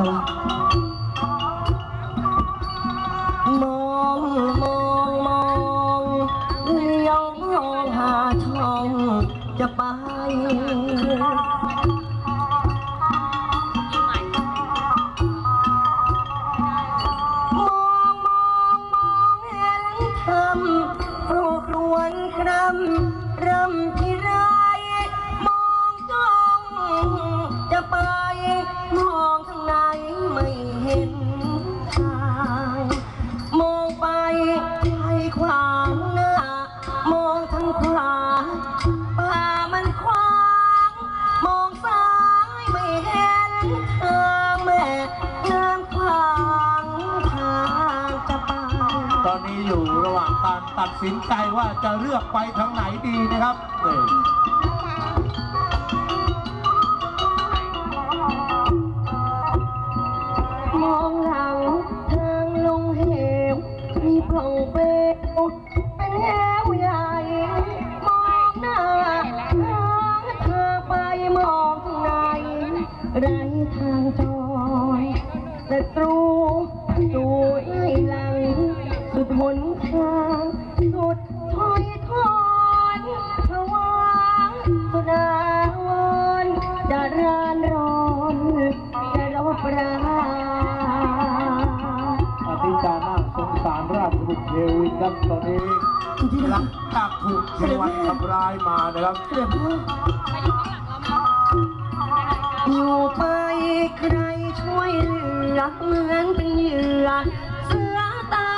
มองมองมองเลี้ยองหาช่องจะไป มองมองมองเห็นทำครูครวนครำรำที่ไรม อนนี้อยู่ระหว่างการตัดสินใจว่าจะเลือกไปทางไหนดีนะครับมองหลังทางลงเหวมีโปร่งเปลวเป็นเหวใหญ่มองหน้าหาทางไปมองข้างในไรทางจอยศัตรูดู หนทางสุดถอยทอนผวางสุดาวรณ์จะรานร้อนจะรบราอธิการนาคสงสารราชบุตรเทวินครับตอนนี้หลังจากถูกเทวันทำร้ายมานะครับอยู่ไปใครช่วยเหลือเหมือนเป็นเหยื่อเสือตา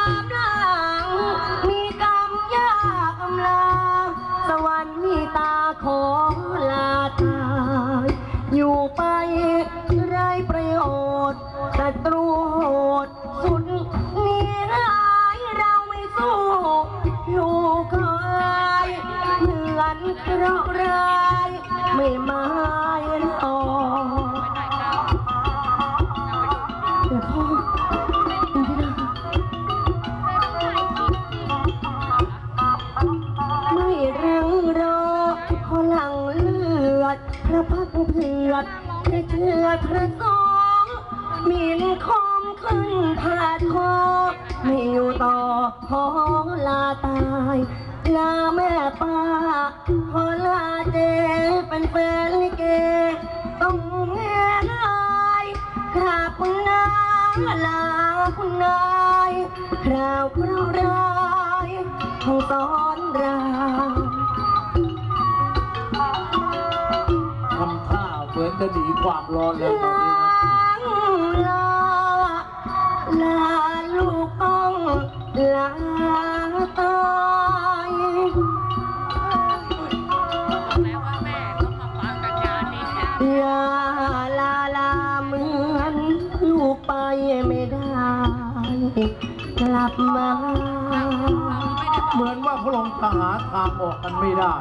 ศัตรูโหดสุดมีร้ายเราไม่สู้ลูกเคยเหมือนเคราะห์ร้ายไม่มาต่อเดี๋ยวพ่อดูที่นะไม่รังรอพลังเลือดพระพักตร์เผือดพระเชือพระส ไม่อยู่ต่อขอลาตายลาแม่ป้าขอลาเจเป็นแฟนลิเกต้องแง่ลายกราบคุณนาลาคุณนายคราวคราวร้ายของสอนรามทำท่าเหมือนจะหนีความร้อนแล้วตอนนี้ ลับมา เหมือนว่าพระองค์จะหาทางออกกันไม่ได้